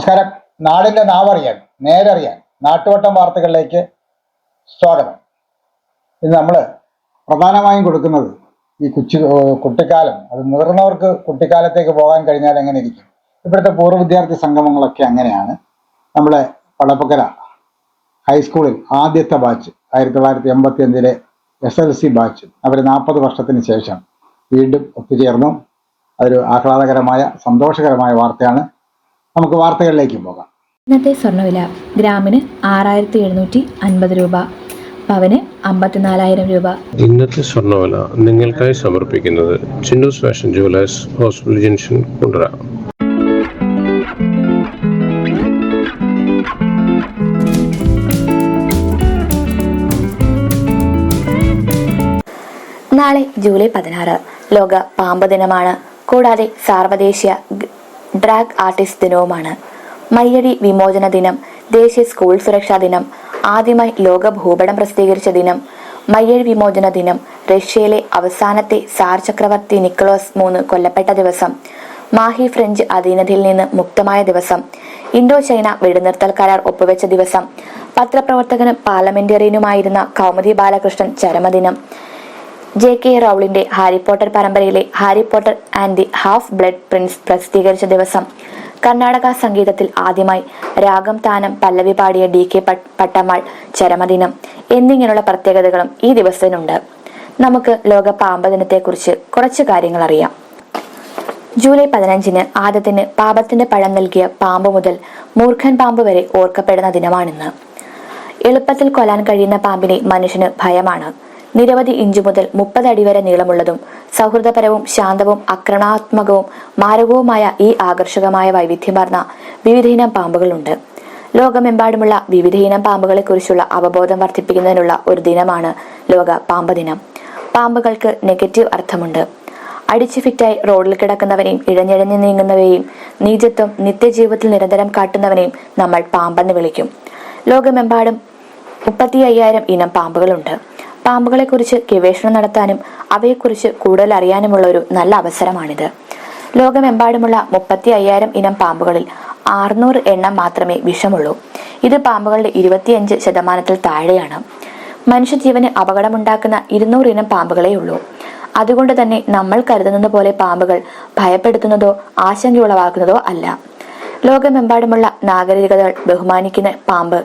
നമസ്കാരം. നാടിന്റെ നാവറിയാൻ നേരറിയാൻ നാട്ടുവട്ടം വാർത്തകളിലേക്ക് സ്വാഗതം. ഇത് നമ്മൾ പ്രധാനമായും കൊടുക്കുന്നത് ഈ കുച്ചു കുട്ടിക്കാലം. അത് മുതിർന്നവർക്ക് കുട്ടിക്കാലത്തേക്ക് പോകാൻ കഴിഞ്ഞാൽ എങ്ങനെ ഇരിക്കും? ഇപ്പോഴത്തെ പൂർവ വിദ്യാർത്ഥി സംഗമങ്ങളൊക്കെ അങ്ങനെയാണ്. നമ്മളെ പടപ്പക്കര ഹൈസ്കൂളിൽ ആദ്യത്തെ ബാച്ച് ആയിരത്തി തൊള്ളായിരത്തി എൺപത്തി അഞ്ചിലെ എസ് എൽ സി ബാച്ച്. അവർ നാൽപ്പത് വർഷത്തിന് ശേഷം വീണ്ടും ഒത്തുചേർന്നു. അതൊരു ആഹ്ലാദകരമായ സന്തോഷകരമായ വാർത്തയാണ്. നമുക്ക് വാർത്തകളിലേക്ക് പോകാം. ഇന്നത്തെ സ്വർണവില ഗ്രാമിന് ആറായിരത്തി എഴുന്നൂറ്റി അൻപത് രൂപ പവന് അമ്പത്തിനാലായിരം രൂപ. ഇന്നത്തെ സ്വർണവില നിങ്ങൾക്കായി സമർപ്പിക്കുന്നത് Chinnu's fashion jewellers hospital junction Kundara. നാളെ ജൂലൈ പതിനാറ്. ലോക പാമ്പ് ദിനമാണ്. കൂടാതെ സാർവദേശീയ ഡ്രാഗ് ആർട്ടിസ്റ്റ് ദിനവുമാണ്. മയ്യടി വിമോചന ദിനം ദേശീയ സ്കൂൾ സുരക്ഷാ ദിനം ആദ്യമായി ലോക ഭൂപടം പ്രസിദ്ധീകരിച്ച ദിനം മയ്യഴി വിമോചന ദിനം റഷ്യയിലെ അവസാനത്തെ സാർ ചക്രവർത്തി നിക്കോളസ് മൂന്ന് കൊല്ലപ്പെട്ട ദിവസം മാഹി ഫ്രഞ്ച് അധീനതയിൽ നിന്ന് മുക്തമായ ദിവസം ഇൻഡോ ചൈന വെടിനിർത്തൽ കരാർ ഒപ്പുവെച്ച ദിവസം പത്രപ്രവർത്തകനും പാർലമെന്റേറിയനുമായിരുന്ന കൗമുദി ബാലകൃഷ്ണൻ ചരമദിനം ജെ കെ റൗളിന്റെ ഹാരി പോട്ടർ പരമ്പരയിലെ Harry Potter and the half blood prince പ്രസിദ്ധീകരിച്ച ദിവസം. കർണാടക സംഗീതത്തിൽ ആദ്യമായി രാഗം താനം പല്ലവി പാടിയ ഡി കെ പട്ടമാൾ ചരമദിനം എന്നിങ്ങനെയുള്ള പ്രത്യേകതകളും ഈ ദിവസത്തിനുണ്ട്. നമുക്ക് ലോക പാമ്പ ദിനത്തെക്കുറിച്ച് കുറച്ച് കാര്യങ്ങൾ അറിയാം. ജൂലൈ പതിനഞ്ചിന് ആദ്യത്തിന് പാപത്തിന്റെ പഴം നൽകിയ പാമ്പ് മുതൽ മൂർഖൻ പാമ്പ് വരെ ഓർക്കപ്പെടുന്ന ദിനമാണിന്ന്. എളുപ്പത്തിൽ കൊല്ലാൻ കഴിയുന്ന പാമ്പിനെ മനുഷ്യന് ഭയമാണ്. നിരവധി ഇഞ്ചു മുതൽ മുപ്പത് അടി വരെ നീളമുള്ളതും സൗഹൃദപരവും ശാന്തവും ആക്രമണാത്മകവും മാരകവുമായ ഈ ആകർഷകമായ വൈവിധ്യമാർന്ന വിവിധയിനം പാമ്പുകളുണ്ട്. ലോകമെമ്പാടുമുള്ള വിവിധയിനം പാമ്പുകളെക്കുറിച്ചുള്ള അവബോധം വർദ്ധിപ്പിക്കുന്നതിനുള്ള ഒരു ദിനമാണ് ലോക പാമ്പ് ദിനം പാമ്പുകൾക്ക് നെഗറ്റീവ് അർത്ഥമുണ്ട്. അടിച്ചു ഫിറ്റായി റോഡിൽ കിടക്കുന്നവനെയും ഇഴഞ്ഞിഴഞ്ഞു നീങ്ങുന്നവയെയും നീചത്വം നിത്യജീവിതത്തിൽ നിരന്തരം കാട്ടുന്നവനെയും നമ്മൾ പാമ്പെന്ന് വിളിക്കും. ലോകമെമ്പാടും മുപ്പത്തി അയ്യായിരം ഇനം പാമ്പുകളുണ്ട്. പാമ്പുകളെക്കുറിച്ച് ഗവേഷണം നടത്താനും അവയെക്കുറിച്ച് കൂടുതൽ അറിയാനുമുള്ള ഒരു നല്ല അവസരമാണിത്. ലോകമെമ്പാടുമുള്ള മുപ്പത്തി അയ്യായിരം ഇനം പാമ്പുകളിൽ അറുന്നൂറ് എണ്ണം മാത്രമേ വിഷമുള്ളൂ. ഇത് പാമ്പുകളുടെ ഇരുപത്തിയഞ്ച് ശതമാനത്തിൽ താഴെയാണ്. മനുഷ്യജീവന് അപകടമുണ്ടാക്കുന്ന ഇരുന്നൂറ് ഇനം പാമ്പുകളേ ഉള്ളൂ. അതുകൊണ്ട് തന്നെ നമ്മൾ കരുതുന്നത് പോലെ പാമ്പുകൾ ഭയപ്പെടുത്തുന്നതോ ആശങ്കയുളവാക്കുന്നതോ അല്ല. ലോകമെമ്പാടുമുള്ള നാഗരികതകൾ ബഹുമാനിക്കുന്ന പാമ്പ്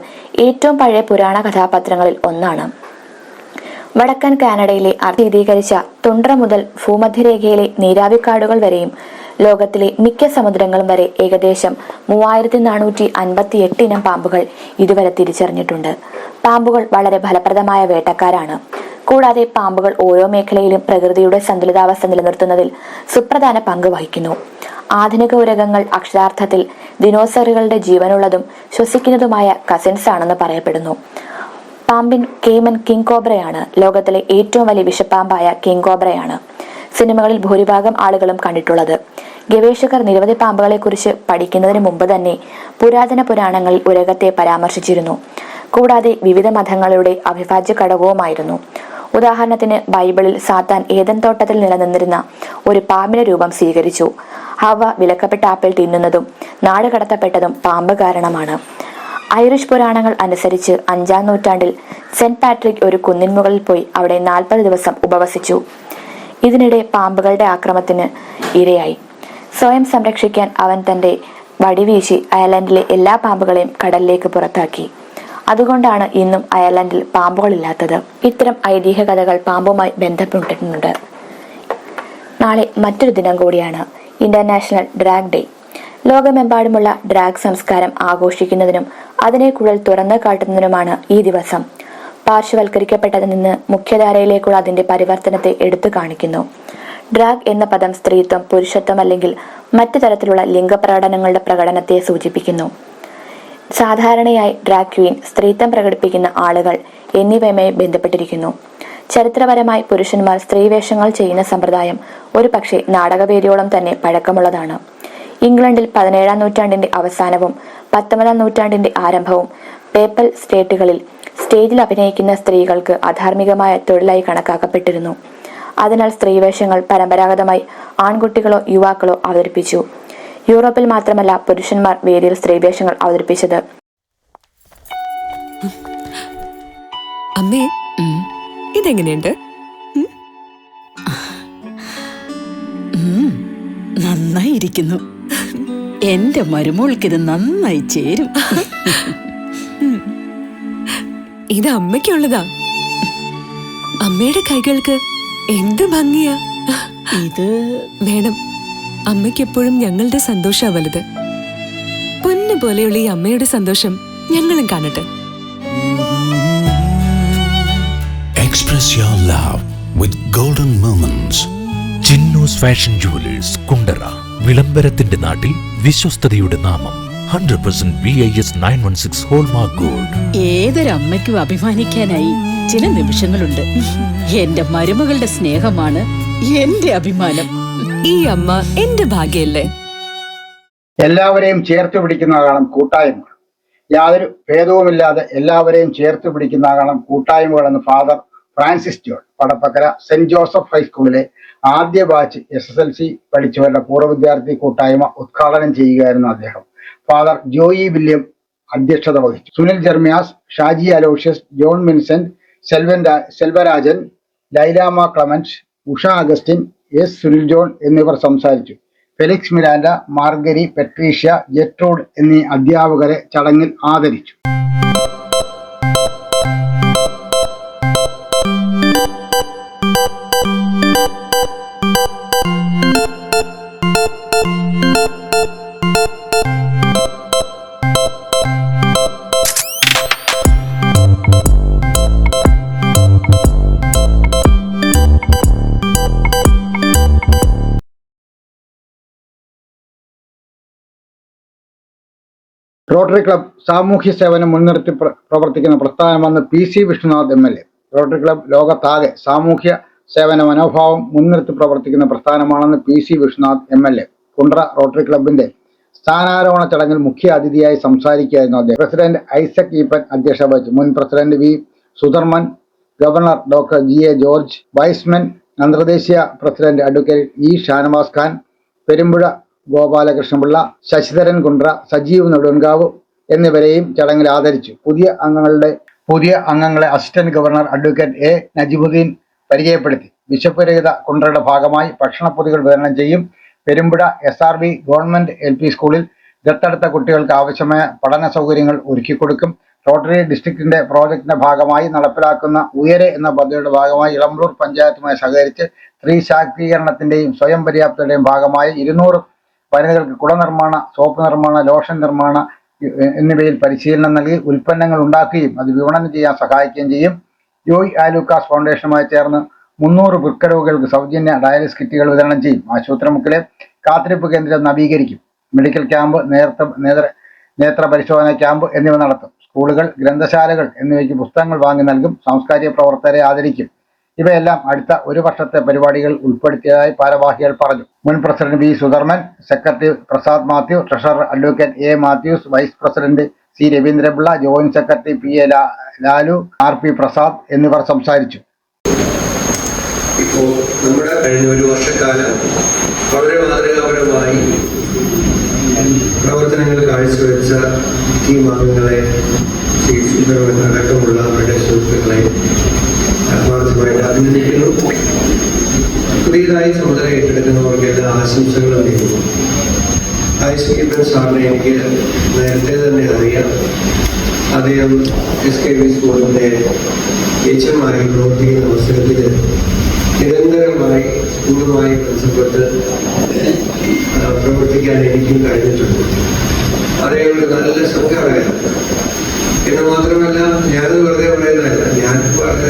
ഏറ്റവും പഴയ പുരാണ കഥാപാത്രങ്ങളിൽ ഒന്നാണ്. വടക്കൻ കാനഡയിലെ അർദ്ധീകരിച്ച തുണ്ട്ര മുതൽ ഭൂമധ്യരേഖയിലെ നീരാവിക്കാടുകൾ വരെയും ലോകത്തിലെ മിക്ക സമുദ്രങ്ങളും വരെ ഏകദേശം മൂവായിരത്തി നാനൂറ്റി അൻപത്തി എട്ടിനം പാമ്പുകൾ ഇതുവരെ തിരിച്ചറിഞ്ഞിട്ടുണ്ട്. പാമ്പുകൾ വളരെ ഫലപ്രദമായ വേട്ടക്കാരാണ്. കൂടാതെ പാമ്പുകൾ ഓരോ മേഖലയിലും പ്രകൃതിയുടെ സന്തുലിതാവസ്ഥ നിലനിർത്തുന്നതിൽ സുപ്രധാന പങ്ക് വഹിക്കുന്നു. ആധുനിക ഉരകങ്ങൾ അക്ഷരാർത്ഥത്തിൽ ദിനോസറുകളുടെ ജീവനുള്ളതും ശ്വസിക്കുന്നതുമായ കസിൻസ് ആണെന്ന് പറയപ്പെടുന്നു. പാമ്പിൻ കേമൻ കിങ് കോബ്രയാണ് ലോകത്തിലെ ഏറ്റവും വലിയ വിഷപ്പാമ്പായ കിങ് കോബ്രയാണ് സിനിമകളിൽ ഭൂരിഭാഗം ആളുകളും കണ്ടിട്ടുള്ളത്. ഗവേഷകർ നിരവധി പാമ്പുകളെക്കുറിച്ച് പഠിക്കുന്നതിന് മുമ്പ് തന്നെ പുരാതന പുരാണങ്ങളിൽ ഉരകത്തെ പരാമർശിച്ചിരുന്നു. കൂടാതെ വിവിധ മതങ്ങളുടെ അവിഭാജ്യ ഘടകവുമായിരുന്നു ഉദാഹരണത്തിന് ബൈബിളിൽ സാത്താൻ ഏതൻ തോട്ടത്തിൽ നിലനിന്നിരുന്ന ഒരു പാമ്പിന് രൂപം സ്വീകരിച്ചു. ഹവ വിലക്കപ്പെട്ട ആപ്പിൾ തിന്നുന്നതും നാട് കടത്തപ്പെട്ടതും പാമ്പ് കാരണമാണ്. ഐറിഷ് പുരാണങ്ങൾ അനുസരിച്ച് അഞ്ചാം നൂറ്റാണ്ടിൽ സെന്റ് പാട്രിക് ഒരു കുന്നിൻ മുകളിൽ പോയി അവിടെ നാൽപ്പത് ദിവസം ഉപവസിച്ചു. ഇതിനിടെ പാമ്പുകളുടെ ആക്രമത്തിന് ഇരയായി. സ്വയം സംരക്ഷിക്കാൻ അവൻ തന്റെ വടിവീശി അയർലൻഡിലെ എല്ലാ പാമ്പുകളെയും കടലിലേക്ക് പുറത്താക്കി. അതുകൊണ്ടാണ് ഇന്നും അയർലൻഡിൽ പാമ്പുകളില്ലാത്തത്. ഇത്തരം ഐതിഹ്യ കഥകൾ പാമ്പുമായി ബന്ധപ്പെട്ടിട്ടുണ്ട്. നാളെ മറ്റൊരു ദിനം കൂടിയാണ് ഇന്റർനാഷണൽ ഡ്രാഗ് ഡേ. ലോകമെമ്പാടുമുള്ള ഡ്രാഗ് സംസ്കാരം ആഘോഷിക്കുന്നതിനും അതിനെ കൂടുതൽ തുറന്നു കാട്ടുന്നതിനുമാണ് ഈ ദിവസം. പാർശ്വവൽക്കരിക്കപ്പെട്ടതിൽ നിന്ന് മുഖ്യധാരയിലേക്കുള്ള അതിന്റെ പരിവർത്തനത്തെ എടുത്തു കാണിക്കുന്നു. ഡ്രാഗ് എന്ന പദം സ്ത്രീത്വം പുരുഷത്വം അല്ലെങ്കിൽ മറ്റു തരത്തിലുള്ള ലിംഗപ്രകടനങ്ങളുടെ പ്രകടനത്തെ സൂചിപ്പിക്കുന്നു. സാധാരണയായി ഡ്രാഗ് ക്വീൻ സ്ത്രീത്വം പ്രകടിപ്പിക്കുന്ന ആളുകൾ എന്നിവയുമായി ബന്ധപ്പെട്ടിരിക്കുന്നു. ചരിത്രപരമായി പുരുഷന്മാർ സ്ത്രീവേഷങ്ങൾ ചെയ്യുന്ന സമ്പ്രദായം ഒരു പക്ഷേ നാടകവേദിയോളം തന്നെ പഴക്കമുള്ളതാണ്. ഇംഗ്ലണ്ടിൽ പതിനേഴാം നൂറ്റാണ്ടിന്റെ അവസാനവും പത്തൊമ്പതാം നൂറ്റാണ്ടിന്റെ ആരംഭവും പേപ്പൽ സ്റ്റേറ്റുകളിൽ സ്റ്റേജിൽ അഭിനയിക്കുന്ന സ്ത്രീകൾക്ക് അധാർമികമായ തൊഴിലായി കണക്കാക്കപ്പെട്ടിരുന്നു. അതിനാൽ സ്ത്രീവേഷങ്ങൾ പരമ്പരാഗതമായി ആൺകുട്ടികളോ യുവാക്കളോ അവതരിപ്പിച്ചു. യൂറോപ്പിൽ മാത്രമല്ല പുരുഷന്മാർ വേദിയിൽ സ്ത്രീവേഷങ്ങൾ അവതരിപ്പിച്ചത്. ഇതെങ്ങനെയുണ്ട്? നന്നായിരിക്കുന്നു എന്റെ മരുമോൾക്കിത് നന്നായി ചേരും. ഇത് അമ്മയ്ക്കുള്ളതാ. അമ്മയുടെ കൈകൾക്ക് എന്ത് ഭംഗിയാ. ഇത് വേണം അമ്മയ്ക്കെപ്പോഴും ഞങ്ങളുടെ സന്തോഷാ വലുത്. പൊന്നു പോലെയുള്ള ഈ അമ്മയുടെ സന്തോഷം ഞങ്ങളും കാണട്ടെ. Express your love with golden moments. Chinnu's fashion jewellers Kundara വിളംബരത്തിന്റെ നാട്ടിൽ വിശ്വസ്തയുടെ നാമം. Hundred percent B I S nine one six hallmark gold ഏതൊരമ്മയ്ക്കും അഭിമാനിക്കാനായി ചില നിമിഷങ്ങളുണ്ട്. എന്റെ മരുമകളുടെ സ്നേഹമാണ് എന്റെ അഭിമാനം. ഈ അമ്മ എന്റെ ഭാഗ്യല്ലേ? എല്ലാവരെയും ചേർത്ത് പിടിക്കുന്നതാണ് കൂട്ടായ്മ യാതൊരു ഭേദവുമില്ലാതെ എല്ലാവരെയും ചേർത്ത് പിടിക്കുന്നതാണ് കൂട്ടായ്മകളെന്ന് father Francis John Padappakkara saint Joseph ഹൈസ്കൂളിലെ ആദ്യ batch S S L C പഠിച്ചവരുടെ പൂർവ വിദ്യാർത്ഥി കൂട്ടായ്മ ഉദ്ഘാടനം ചെയ്യുകയായിരുന്നു അദ്ദേഹം. ഫാദർ ജോയി വില്യം അധ്യക്ഷത വഹിച്ചു. Sunil Jeremias Shaji Aloysius John Mincent Selvan Selvarajan Lailamma Clemens Usha Augustine S Sunil John എന്നിവർ സംസാരിച്ചു. Felix Miranda Margery Patricia Gertrude എന്നീ അധ്യാപകരെ ചടങ്ങിൽ ആദരിച്ചു. റോട്ടറി ക്ലബ് സാമൂഹ്യ സേവനം മുൻനിർത്തി പ്രവർത്തിക്കുന്ന പ്രസ്ഥാനമെന്ന് P C Vishnunath M L A. Rotary Club ലോകത്താകെ സാമൂഹ്യ സേവന മനോഭാവം മുൻനിർത്തി പ്രവർത്തിക്കുന്ന പ്രസ്ഥാനമാണെന്ന് P C Vishnunath M L A. Kundara Rotary ക്ലബിന്റെ സ്ഥാനാരോഹണ ചടങ്ങിൽ മുഖ്യ അതിഥിയായി സംസാരിക്കുകയായിരുന്നു അദ്ദേഹം. പ്രസിഡന്റ് ഐസക് ഈപ്പൻ അധ്യക്ഷത വഹിച്ചു. മുൻ president V Sudharman governor doctor G A George Y's Men അന്തർദേശീയ president advocate E Shanavas Khan Perumpuzha Gopalakrishnapillai Sasidharan Kundara Sajeev Nedumkavu എന്നിവരെയും ചടങ്ങിൽ ആദരിച്ചു. പുതിയ അംഗങ്ങളുടെ പുതിയ അംഗങ്ങളെ assistant governor advocate A. Najeebuddin പരിചയപ്പെടുത്തി. വിശപ്പുരഹിത കുണ്ട്രയുടെ ഭാഗമായി ഭക്ഷണപ്പൊതികൾ വിതരണം ചെയ്യും. Perumpuzha S R B government L P സ്കൂളിൽ ദത്തെടുത്ത കുട്ടികൾക്ക് ആവശ്യമായ പഠന സൗകര്യങ്ങൾ ഒരുക്കിക്കൊടുക്കും. റോട്ടറി ഡിസ്ട്രിക്റ്റിന്റെ പ്രോജക്ടിന്റെ ഭാഗമായി നടപ്പിലാക്കുന്ന ഉയരെ എന്ന പദ്ധതിയുടെ ഭാഗമായി ഇളമ്പൂർ പഞ്ചായത്തുമായി സഹകരിച്ച് സ്ത്രീ ശാക്തീകരണത്തിന്റെയും സ്വയം പര്യാപ്തതയുടെയും ഭാഗമായി ഇരുന്നൂറ് വനിതകൾക്ക് കുടനിർമ്മാണ സോപ്പ് നിർമ്മാണ ലോഷൻ നിർമ്മാണ എന്നിവയിൽ പരിശീലനം നൽകി ഉൽപ്പന്നങ്ങൾ ഉണ്ടാക്കുകയും അത് വിപണനം ചെയ്യാൻ സഹായിക്കുകയും ചെയ്യും. ജോയ് ആലൂക്കാസ് ഫൗണ്ടേഷനുമായി ചേർന്ന് മുന്നൂറ് വൃക്കരോഗികൾക്ക് സൗജന്യ ഡയാലിസ് കിറ്റുകൾ വിതരണം ചെയ്യും. ആശുപത്രി ആശുപത്രിമുക്കിലെ കാത്തിരിപ്പ് കേന്ദ്രം നവീകരിക്കും. മെഡിക്കൽ ക്യാമ്പ് നേത്ര നേത്ര പരിശോധന ക്യാമ്പ് എന്നിവ നടത്തും. സ്കൂളുകൾ ഗ്രന്ഥശാലകൾ എന്നിവയ്ക്ക് പുസ്തകങ്ങൾ വാങ്ങി നൽകും. സാംസ്കാരിക പ്രവർത്തകരെ ആദരിക്കും. ഇവയെല്ലാം അടുത്ത ഒരു വർഷത്തെ പരിപാടികൾ ഉൾപ്പെടുത്തിയതായി ഭാരവാഹികൾ പറഞ്ഞു. മുൻ president V Sudharman secretary Prasad Mathew treasurer advocate A Mathews vice president C Raveendrapillai joint secretary P A Lalu R P Prasad എന്നിവർ സംസാരിച്ചു. ഇപ്പോൾ നമ്മുടെ കഴിഞ്ഞ ഒരു വർഷക്കാലം വളരെ മാതൃകാപരമായി പ്രവർത്തനങ്ങൾ കാഴ്ചവെച്ച ഈ മാർഗങ്ങളെ അടക്കമുള്ള അവരുടെ സുഹൃത്തുക്കളെ അഭിനന്ദിക്കുന്നു. പുതിയതായി ചുമതല ഏറ്റെടുക്കുന്നവർക്ക് എല്ലാ ആശംസകളും നേരുന്നു ഐശ്വര്യ സാറിനെ എനിക്ക് നേരത്തെ തന്നെ അറിയാം. അദ്ദേഹം എസ് കെ വി സ്കൂളിന്റെ എച്ച് പ്രവർത്തിക്കുന്ന അവസരത്തിൽ നിരന്തരമായി സ്കൂളുമായി ബന്ധപ്പെട്ട് പ്രവർത്തിക്കാൻ എനിക്കും കഴിഞ്ഞിട്ടുണ്ട്. അദ്ദേഹം ഒരു നല്ല സംഘാടകൻ എന്ന് മാത്രമല്ല ഞാനത് വെറുതെ പറയുന്നതല്ല ഞാൻ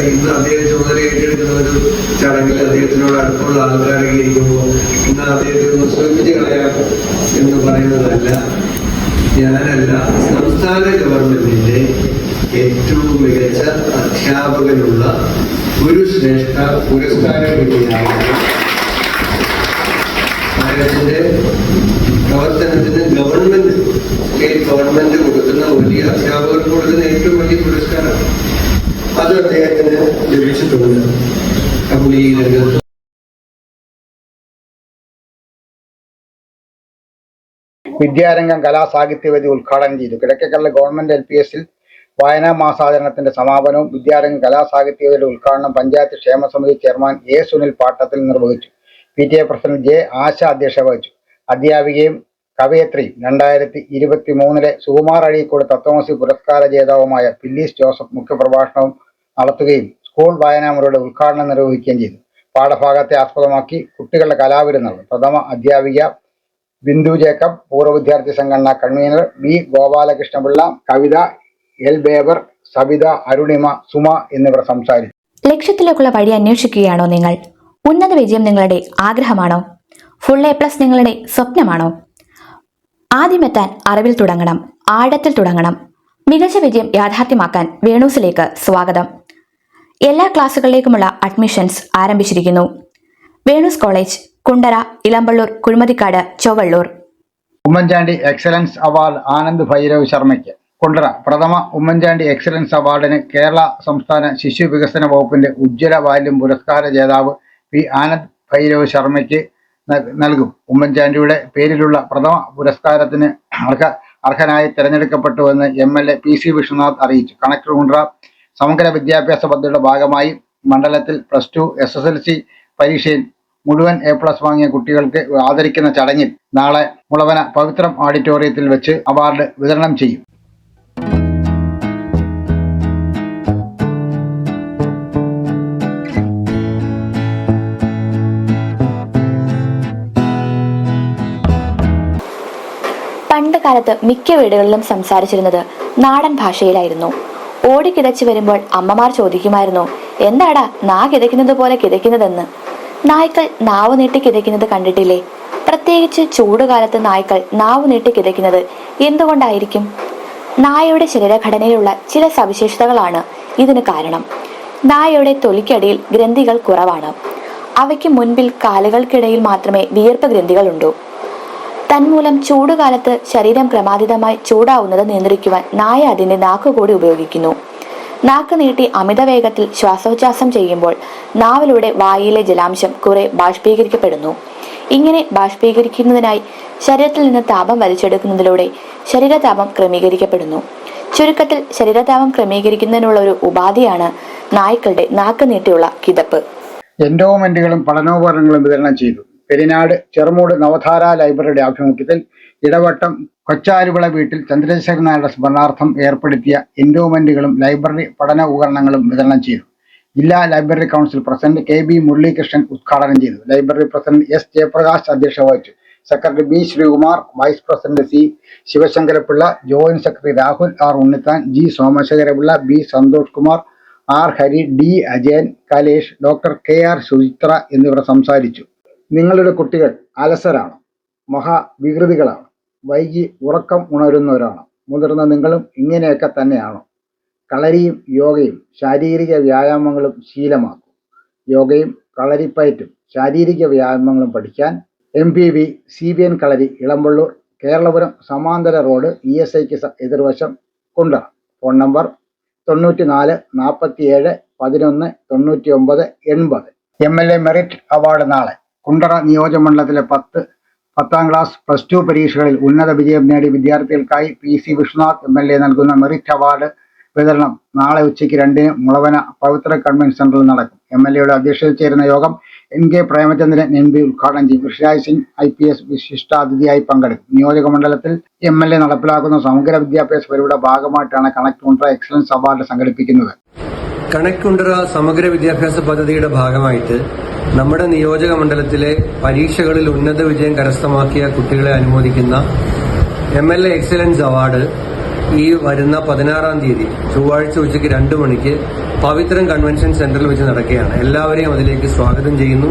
ഇന്ന് അദ്ദേഹം ചുമതല ഏറ്റെടുക്കുന്ന ഒരു ചടങ്ങിൽ അദ്ദേഹത്തിനോട് അടുപ്പമുള്ള ആൾക്കാരൊക്കെ ഇരിക്കുമ്പോൾ ഇന്ന് അദ്ദേഹത്തെ ഒന്ന് സൂചിപ്പിച്ച് കളയാം എന്ന് പറയുന്നതല്ല. ഞാനല്ല സംസ്ഥാന ഗവൺമെന്റിന്റെ ഏറ്റവും മികച്ച അധ്യാപകനുള്ള ഒരു ശ്രേഷ്ഠ പുരസ്കാരം കിട്ടിയാണ് അദ്ദേഹത്തിന്റെ പ്രവർത്തനത്തിന് ഗവൺമെന്റ് സ്റ്റേറ്റ് ഗവൺമെന്റ് കൊടുക്കുന്ന വലിയ അധ്യാപകർക്ക് കൊടുക്കുന്ന ഏറ്റവും വലിയ പുരസ്കാരം അത് അദ്ദേഹത്തിന് ലഭിച്ചിട്ടുണ്ട്. അപ്പോൾ ഈ രംഗത്ത്. വിദ്യാരംഗം ഉദ്ഘാടനം ചെയ്തു. കിഴക്കേക്കല്ല ഗവൺമെന്റ് എൽ പി എസിൽ വായനാ മാസാചരണത്തിന്റെ സമാപനവും വിദ്യാരംഗം കലാസാഹിത്യവേദിയുടെ ഉദ്ഘാടനം പഞ്ചായത്ത് ക്ഷേമ സമിതി ചെയർമാൻ എ സുനിൽ പാട്ടത്തിൽ നിർവഹിച്ചു. P T A president J Asha അധ്യക്ഷത വഹിച്ചു. അധ്യാപികയും കവയത്രിയും രണ്ടായിരത്തി ഇരുപത്തി മൂന്നിലെ സുകുമാർ അഴീക്കോട് തത്വമസി പുരസ്കാര ജേതാവുമായ പില്ലീസ് ജോസഫ് മുഖ്യപ്രഭാഷണവും നടത്തുകയും സ്കൂൾ വായനാമുറിയുടെ ഉദ്ഘാടനം നിർവഹിക്കുകയും ചെയ്തു. പാഠഭാഗത്തെ ആസ്പദമാക്കി കുട്ടികളുടെ കലാവിരുന്നുകൾ പ്രഥമ അധ്യാപിക ബിന്ദു ജേക്കബ് പൂർവ വിദ്യാർത്ഥി സംഘടന convener B Gopalakrishnapillai Kavitha L Bebar Savitha Arunima Suma എന്നിവർ സംസാരിച്ചു. ലക്ഷ്യത്തിലേക്കുള്ള വഴി അന്വേഷിക്കുകയാണോ നിങ്ങൾ? ഉന്നത വിജയം നിങ്ങളുടെ ആഗ്രഹമാണോ? ഫുൾ എ പ്ലസ് നിങ്ങളുടെ സ്വപ്നമാണോ? ആദ്യമെത്താൻ അറിവിൽ തുടങ്ങണം ആഴത്തിൽ തുടങ്ങണം. മികച്ച വിജയം യാഥാർത്ഥ്യമാക്കാൻ വേണൂസിലേക്ക് സ്വാഗതം. എല്ലാ ക്ലാസുകളിലേക്കുമുള്ള അഡ്മിഷൻസ് ആരംഭിച്ചിരിക്കുന്നു. Venu's college Kundara Elampallur Kuzhimathikkad Chowallur. Oommen Chandy excellence award Anand Bhairav ശർമ്മയ്ക്ക്. Kundara പ്രഥമ ഉമ്മൻചാണ്ടി എക്സലൻസ് അവാർഡിന് കേരള സംസ്ഥാന ശിശു വികസന വകുപ്പിന്റെ ഉജ്ജ്വല ബാല്യം പുരസ്കാര ജേതാവ് പി ആനന്ദ് ഭൈരവ് ശർമ്മയ്ക്ക് നൽകും. ഉമ്മൻചാണ്ടിയുടെ പേരിലുള്ള പ്രഥമ പുരസ്കാരത്തിന് അർഹ അർഹനായി തെരഞ്ഞെടുക്കപ്പെട്ടുവെന്ന് M L A P C Vishwanath അറിയിച്ചു. കണക്ടർ കുണ്ടറ സമഗ്ര വിദ്യാഭ്യാസ പദ്ധതിയുടെ ഭാഗമായി മണ്ഡലത്തിൽ plus two S S L C പരീക്ഷയിൽ മുഴുവൻ എ പ്ലസ് വാങ്ങിയ കുട്ടികൾക്ക് ആദരിക്കുന്ന ചടങ്ങിൽ നാളെ മുളവന പവിത്രം ഓഡിറ്റോറിയത്തിൽ വെച്ച് അവാർഡ് വിതരണം ചെയ്യും. കാലത്ത് മിക്ക വീടുകളിലും സംസാരിച്ചിരുന്നത് നാടൻ ഭാഷയിലായിരുന്നു. ഓടിക്കിതച്ച് വരുമ്പോൾ അമ്മമാർ ചോദിക്കുമായിരുന്നു എന്താടാ നാ കിതയ്ക്കുന്നത് പോലെ കിതയ്ക്കുന്നതെന്ന്? നായ്ക്കൾ നാവ് നീട്ടി കിതയ്ക്കുന്നത് കണ്ടിട്ടില്ലേ? പ്രത്യേകിച്ച് ചൂടുകാലത്ത് നായ്ക്കൾ നാവ് നീട്ടി കിതയ്ക്കുന്നത് എന്തുകൊണ്ടായിരിക്കും? നായയുടെ ശരീരഘടനയിലുള്ള ചില സവിശേഷതകളാണ് ഇതിന് കാരണം. നായയുടെ തൊലിക്കടിയിൽ ഗ്രന്ഥികൾ കുറവാണ്. അവയ്ക്ക് മുൻപിൽ കാലുകൾക്കിടയിൽ മാത്രമേ വിയർപ്പ് ഗ്രന്ഥികളുണ്ടൂ. തന്മൂലം ചൂടുകാലത്ത് ശരീരം ക്രമാതീതമായി ചൂടാവുന്നത് നിയന്ത്രിക്കുവാൻ നായ അതിന്റെ നാക്ക് കൂടി ഉപയോഗിക്കുന്നു. നാക്ക് നീട്ടി അമിത വേഗത്തിൽ ശ്വാസോച്ഛ്വാസം ചെയ്യുമ്പോൾ നാവിലൂടെ വായിലെ ജലാംശം കുറെ ബാഷ്പീകരിക്കപ്പെടുന്നു. ഇങ്ങനെ ബാഷ്പീകരിക്കുന്നതിനായി ശരീരത്തിൽ നിന്ന് താപം വലിച്ചെടുക്കുന്നതിലൂടെ ശരീരതാപം ക്രമീകരിക്കപ്പെടുന്നു. ചുരുക്കത്തിൽ ശരീരതാപം ക്രമീകരിക്കുന്നതിനുള്ള ഒരു ഉപാധിയാണ് നായ്ക്കളുടെ നാക്ക് നീട്ടിയുള്ള കിതപ്പ്. എൻഡോമെന്റുകളും പഠനോപകരണങ്ങളും വിതരണം ചെയ്തു. പെരിനാട് ചെറുമൂട് നവധാര ലൈബ്രറിയുടെ ആഭിമുഖ്യത്തിൽ ഇടവട്ടം കൊച്ചാരുവിള വീട്ടിൽ ചന്ദ്രശേഖരൻ നായരുടെ സ്മരണാർത്ഥം ഏർപ്പെടുത്തിയ എൻഡോമെന്റുകളും ലൈബ്രറി പഠന ഉപകരണങ്ങളും വിതരണം ചെയ്തു. ജില്ലാ library council president K B Muralikrishnan ഉദ്ഘാടനം ചെയ്തു. ലൈബ്രറി പ്രസിഡന്റ് എസ് ജയപ്രകാശ് അധ്യക്ഷത വഹിച്ചു. Secretary B Sreekumar vice president C Sivasankarapillai joint secretary Rahul R Unnithan G Somasekharapillai B Santhosh Kumar R Hari D Ajayan Kalesh doctor K R Suchitra എന്നിവർ സംസാരിച്ചു. നിങ്ങളുടെ കുട്ടികൾ അലസരാണ് മഹാവികൃതികളാണ് വൈകി ഉറക്കം ഉണരുന്നവരാണ് മുതിർന്ന നിങ്ങളും ഇങ്ങനെയൊക്കെ തന്നെയാണോ. കളരിയും യോഗയും ശാരീരിക വ്യായാമങ്ങളും ശീലമാക്കും. യോഗയും കളരിപ്പയറ്റും ശാരീരിക വ്യായാമങ്ങളും പഠിക്കാൻ M P V C B N Kalari Elampalloor Keralapuram സമാന്തര റോഡ് ഇ എസ് ഐക്ക് എതിർവശം കുണ്ടറ ഫോൺ നമ്പർ തൊണ്ണൂറ്റി നാല് നാൽപ്പത്തി ഏഴ് പതിനൊന്ന് തൊണ്ണൂറ്റി ഒമ്പത് എൺപത്. M L A merit award നാളെ. കുണ്ടറ നിയോജകമണ്ഡലത്തിലെ പത്ത് പത്താം ക്ലാസ് പ്ലസ് ടു പരീക്ഷകളിൽ ഉന്നത വിജയം നേടിയ വിദ്യാർത്ഥികൾക്കായി P C Vishwanath M L A നൽകുന്ന മെറിറ്റ് അവാർഡ് വിതരണം നാളെ ഉച്ചയ്ക്ക് രണ്ടിന് മുളവന പവിത്ര കൺവെൻഷൻ സെന്ററിൽ നടക്കും. എം എൽ എയുടെ അധ്യക്ഷതയിൽ ചേരുന്ന യോഗം N K Premachandran M P ഉദ്ഘാടനം ചെയ്യും. Rishiraj Singh I P S വിശിഷ്ടാതിഥിയായി പങ്കെടുക്കും. നിയോജക മണ്ഡലത്തിൽ എം എൽ എ നടപ്പിലാക്കുന്ന സമഗ്ര വിദ്യാഭ്യാസ പരിപാടിയുടെ ഭാഗമായിട്ടാണ് കണക്ട് കുണ്ടറ എക്സലൻസ് അവാർഡ് സംഘടിപ്പിക്കുന്നത്. കണക്ട് കുണ്ടറ സമഗ്ര വിദ്യാഭ്യാസ പദ്ധതിയുടെ ഭാഗമായിട്ട് നമ്മുടെ നിയോജക മണ്ഡലത്തിലെ പരീക്ഷകളിൽ ഉന്നത വിജയം കരസ്ഥമാക്കിയ കുട്ടികളെ അനുമോദിക്കുന്ന M L A excellence award ഈ വരുന്ന പതിനാറാം തീയതി ചൊവ്വാഴ്ച ഉച്ചയ്ക്ക് രണ്ടു മണിക്ക് പവിത്രൻ കൺവെൻഷൻ സെന്ററിൽ വെച്ച് നടക്കുകയാണ്. എല്ലാവരെയും അതിലേക്ക് സ്വാഗതം ചെയ്യുന്നു.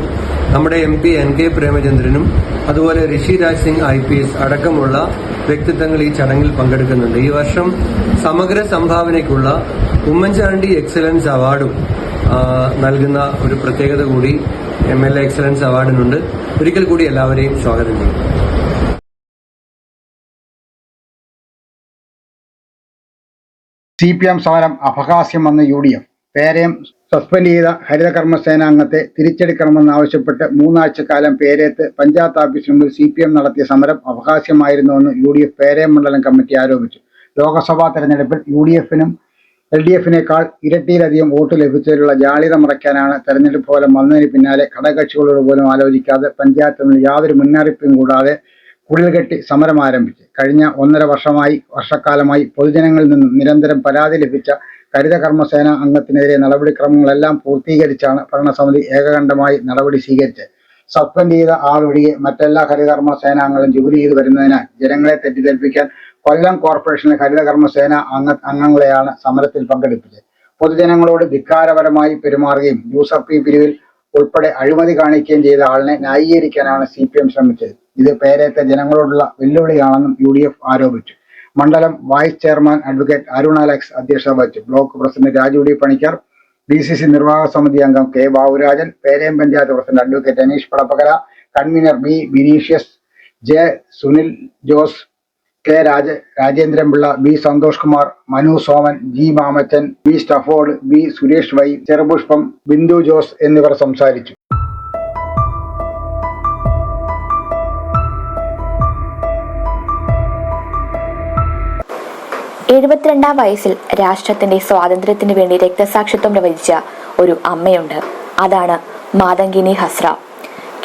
നമ്മുടെ എം പി എൻ കെ പ്രേമചന്ദ്രനും അതുപോലെ Rishiraj Singh I P S അടക്കമുള്ള വ്യക്തിത്വങ്ങൾ ഈ ചടങ്ങിൽ പങ്കെടുക്കുന്നുണ്ട്. ഈ വർഷം സമഗ്ര സംഭാവനയ്ക്കുള്ള ഉമ്മൻചാണ്ടി എക്സലൻസ് അവാർഡും നൽകുന്ന ഒരു പ്രത്യേകത കൂടി എം എൽ എ എക്സലൻസ് അവാർഡിനുണ്ട്. ഒരിക്കൽ കൂടി എല്ലാവരെയും സ്വാഗതം ചെയ്യും സി പി എം സമരം അപഹാസ്യമെന്ന് U D F Perayam suspend ചെയ്ത ഹരിതകർമ്മ അംഗത്തെ തിരിച്ചെടുക്കണമെന്നാവശ്യപ്പെട്ട് മൂന്നാഴ്ചക്കാലം പേരേത്ത് പഞ്ചായത്ത് ഓഫീസിന് മുമ്പിൽ സി പി എം നടത്തിയ സമരം അവകാശമായിരുന്നുവെന്ന് യു ഡി എഫ് പേരയം മണ്ഡലം കമ്മിറ്റി ആരോപിച്ചു. ലോക്സഭാ തെരഞ്ഞെടുപ്പിൽ യു ഡി എഫിനും എൽ ഡി എഫിനേക്കാൾ ഇരട്ടിയിലധികം വോട്ട് ലഭിച്ചതിലുള്ള ജാളിത മറയ്ക്കാനാണ് തെരഞ്ഞെടുപ്പ് ഫലം വന്നതിന് പിന്നാലെ ഘടകകക്ഷികളോട് പോലും ആലോചിക്കാതെ പഞ്ചായത്തിൽ നിന്ന് യാതൊരു മുന്നറിയിപ്പും കൂടാതെ കുടിൽകെട്ടി സമരം ആരംഭിച്ചു. കഴിഞ്ഞ ഒന്നര വർഷമായി വർഷക്കാലമായി പൊതുജനങ്ങളിൽ നിന്നും നിരന്തരം പരാതി ലഭിച്ച ഹരിതകർമ്മസേന അംഗത്തിനെതിരെ നടപടിക്രമങ്ങളെല്ലാം പൂർത്തീകരിച്ചാണ് ഭരണസമിതി ഏകകണ്ഠമായി നടപടി സ്വീകരിച്ചത്. സസ്പെൻഡ് ചെയ്ത ആളൊഴികെ മറ്റെല്ലാ ഹരിതകർമ്മ സേനാംഗങ്ങളും ജോലി ചെയ്തു വരുന്നതിനാൽ ജനങ്ങളെ തെറ്റിദ്ധരിപ്പിക്കാൻ കൊല്ലം കോർപ്പറേഷനിലെ ഹരിതകർമ്മ സേന അംഗ അംഗങ്ങളെയാണ് സമരത്തിൽ പങ്കെടുപ്പിച്ചത്. പൊതുജനങ്ങളോട് ധിക്കാരപരമായി പെരുമാറുകയും യൂസർ പി പിരിവിൽ ഉൾപ്പെടെ അഴിമതി കാണിക്കുകയും ചെയ്ത ആളിനെ ന്യായീകരിക്കാനാണ് സി പി എം ശ്രമിച്ചത്. ഇത് പേരേറ്റ ജനങ്ങളോടുള്ള വെല്ലുവിളിയാണെന്നും യു ഡി എഫ് ആരോപിച്ചു. മണ്ഡലം vice chairman advocate Arun Alex അധ്യക്ഷത വഹിച്ചു. Block president Raju D Panicker D C C നിർവാഹക സമിതി അംഗം K Baburajan Perayam panchayat president advocate Aneesh Padappakara convener B Bineeshius J Sunil Jose K Raja Rajendranpillai B Santhosh Kumar Manu Soman G Mamachan B Stafford B Suresh Y Cherupushpam Bindu Jose എന്നിവർ സംസാരിച്ചു. എഴുപത്തിരണ്ടാം വയസ്സിൽ രാഷ്ട്രത്തിന്റെ സ്വാതന്ത്ര്യത്തിന് വേണ്ടി രക്തസാക്ഷിത്വം പ്രവചിച്ച ഒരു അമ്മയുണ്ട്. അതാണ് മാതങ്കിനി ഹസ്ര.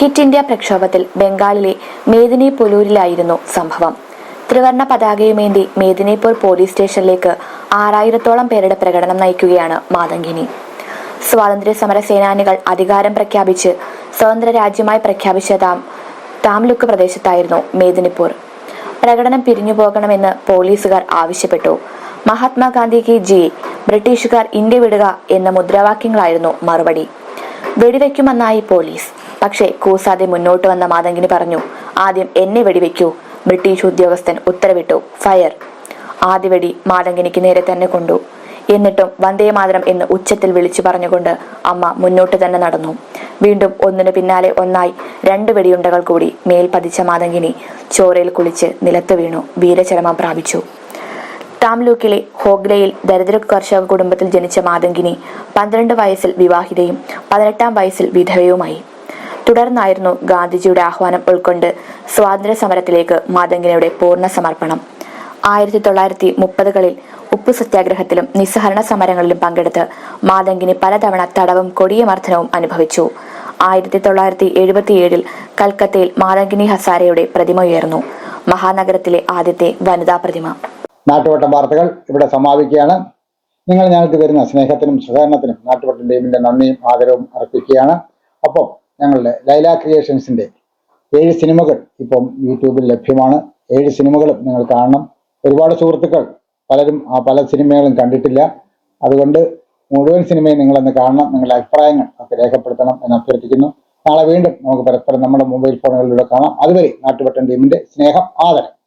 കിറ്റ് ഇന്ത്യ പ്രക്ഷോഭത്തിൽ ബംഗാളിലെ മേദിനി മേദിനിപുലൂരിലായിരുന്നു സംഭവം. ത്രിവർണ പതാകയുമേന്തി മേദിനിപൂർ പോലീസ് സ്റ്റേഷനിലേക്ക് ആറായിരത്തോളം പേരുടെ പ്രകടനം നയിക്കുകയാണ് മാതങ്കിനി. സ്വാതന്ത്ര്യ സമര സേനാനികൾ അധികാരം പ്രഖ്യാപിച്ച് സ്വതന്ത്ര രാജ്യമായി പ്രഖ്യാപിച്ച താം താംലുക്ക് പ്രദേശത്തായിരുന്നു മേദിനിപൂർ. പ്രകടനം പിരിഞ്ഞു പോകണമെന്ന് പോലീസുകാർ ആവശ്യപ്പെട്ടു. മഹാത്മാഗാന്ധി കി ജി ബ്രിട്ടീഷുകാർ ഇന്ത്യ വിടുക എന്ന മുദ്രാവാക്യങ്ങളായിരുന്നു മറുപടി. വെടിവെക്കുമെന്നായി പോലീസ്. പക്ഷേ കൂസാതെ മുന്നോട്ട് വന്ന മാതങ്കിനി പറഞ്ഞു ആദ്യം എന്നെ വെടിവെക്കൂ. ബ്രിട്ടീഷ് ഉദ്യോഗസ്ഥൻ ഉത്തരവിട്ടു. ഫയർ. ആദിവടി വെടി മാതങ്കിനിക്ക് നേരെ തന്നെ കൊണ്ടു. എന്നിട്ടും വന്ദേ മാതരം എന്ന് ഉച്ചത്തിൽ വിളിച്ചു പറഞ്ഞുകൊണ്ട് അമ്മ മുന്നോട്ട് തന്നെ നടന്നു. വീണ്ടും ഒന്നിനു പിന്നാലെ ഒന്നായി രണ്ട് വെടിയുണ്ടകൾ കൂടി മേൽ പതിച്ച മാതങ്കിനി ചോരയിൽ കുളിച്ച് നിലത്ത് വീണു. വീരചരമം പ്രാപിച്ചു. താംലൂക്കിലെ ഹോഗ്ലയിൽ ദരിദ്ര കർഷക കുടുംബത്തിൽ ജനിച്ച മാതങ്കിനി പന്ത്രണ്ട് വയസ്സിൽ വിവാഹിതയും പതിനെട്ടാം വയസ്സിൽ വിധവയുമായി. തുടർന്നായിരുന്നു ഗാന്ധിജിയുടെ ആഹ്വാനം ഉൾക്കൊണ്ട് സ്വാതന്ത്ര്യ സമരത്തിലേക്ക് മാതങ്കിനയുടെ പൂർണ സമർപ്പണം. ആയിരത്തി തൊള്ളായിരത്തി മുപ്പതുകളിൽ ഉപ്പു സത്യാഗ്രഹത്തിലും നിസ്സഹരണ സമരങ്ങളിലും പങ്കെടുത്ത് മാതങ്കിനി പലതവണ തടവും കൊടിയ മർദ്ദനവും അനുഭവിച്ചു. ആയിരത്തി തൊള്ളായിരത്തി എഴുപത്തിയേഴിൽ കൽക്കത്തയിൽ മാതങ്കിനി ഹസാരയുടെ പ്രതിമ ഉയർന്നു. മഹാനഗരത്തിലെ ആദ്യത്തെ വനിതാ പ്രതിമ. നാട്ടുവട്ടം വാർത്തകൾ ഇവിടെ സമാപിക്കുകയാണ്. നിങ്ങൾ ഞങ്ങൾക്ക് തരുന്ന സ്നേഹത്തിനും സഹകരണത്തിനും നാട്ടുവട്ടം ടീമിന്റെ നന്ദിയും ആദരവും അർപ്പിക്കുകയാണ്. ഒപ്പം ഞങ്ങളുടെ ലൈല ക്രിയേഷൻസിന്റെ ഏഴ് സിനിമകൾ ഇപ്പം യൂട്യൂബിൽ ലഭ്യമാണ്. ഏഴ് സിനിമകളും നിങ്ങൾ കാണണം. ഒരുപാട് സുഹൃത്തുക്കൾ പലരും ആ പല സിനിമകളും കണ്ടിട്ടില്ല. അതുകൊണ്ട് മുഴുവൻ സിനിമയും നിങ്ങളൊന്ന് കാണണം. നിങ്ങളുടെ അഭിപ്രായങ്ങൾ ഒക്കെ രേഖപ്പെടുത്തണം എന്ന് അഭ്യർത്ഥിക്കുന്നു. നാളെ വീണ്ടും നമുക്ക് പരസ്പരം നമ്മുടെ മൊബൈൽ ഫോണുകളിലൂടെ കാണാം. അതുവരെ നാട്ടുപെട്ടൻ ടീമിന്റെ സ്നേഹം ആദരം.